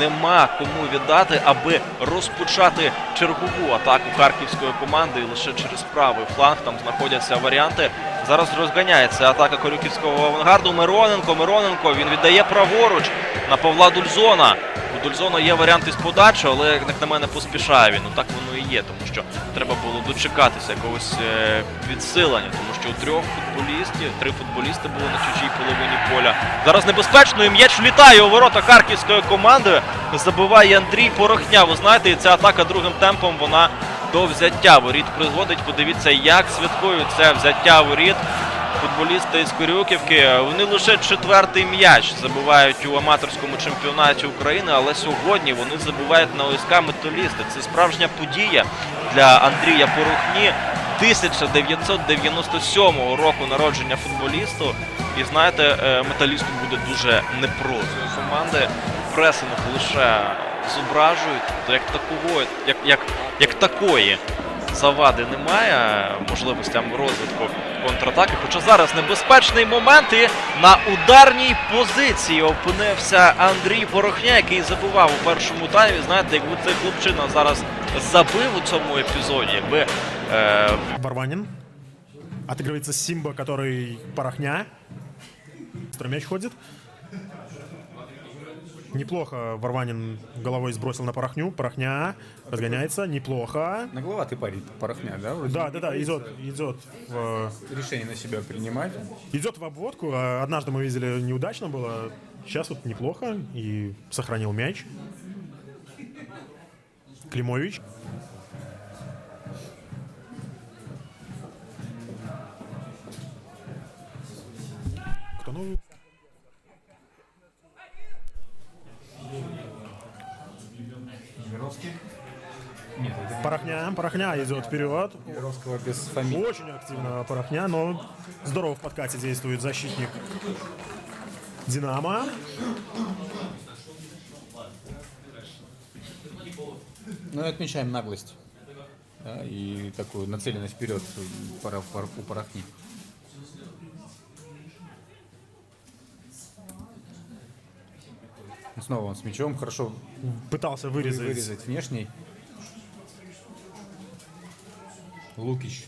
нема кому віддати, аби розпочати чергову атаку харківської команди. І лише через правий фланг там знаходяться варіанти. Зараз розганяється атака Корюківського авангарду. Мироненко, Мироненко. Він віддає праворуч на Павла Дульзона. Дульзона є варіант із подачі, але як на мене поспішає він. Ну так воно і є, тому що треба було дочекатися якогось е, відсилення, тому що у трьох футболістів, три футболісти були на чужій половині поля. Зараз небезпечно і м'яч влітає у ворота харківської команди. Забиває Андрій Порохня. Ви знаєте, і ця атака другим темпом вона до взяття воріт призводить. Подивіться, як святкують це взяття воріт. Футболісти з Корюківки, вони лише четвертий м'яч забивають у аматорському чемпіонаті України, але сьогодні вони забивають на ОСК Металісти. Це справжня подія для Андрія Порохні. 1997 року народження футболісту. І знаєте, е, металісту буде дуже непросто. Команди пресинг лише зображують, як такого, як, як, як такої завади немає можливостям розвитку контратаки. Хоча зараз небезпечний момент і на ударній позиції опинився Андрій Порохня, який забував у першому таймі. Знаєте, якби цей хлопчина зараз забив у цьому епізоді, якби е, Барванин. Отыгрывается Симба, который порохня. Быстро мяч ходит. Неплохо Варванин головой сбросил на порохню. Порохня разгоняется. Неплохо. Нагловатый парень, порохня, да? вроде? Да, да, да, идет, идет в, Решение на себя принимать. идет в обводку. А Однажды мы видели неудачно было. Сейчас вот неплохо. И сохранил мяч. Климович. Кто ну? Нет, это Порохня, порохня идет вперед. Мировского без фамилии. Очень активно порохня, но здорово в подкате действует защитник Динамо. Ну и отмечаем наглость. Да, и такую нацеленность вперед пора, пора, у порохни. Снова он с мячом, хорошо Пытался вырезать. вырезать внешний. Лукич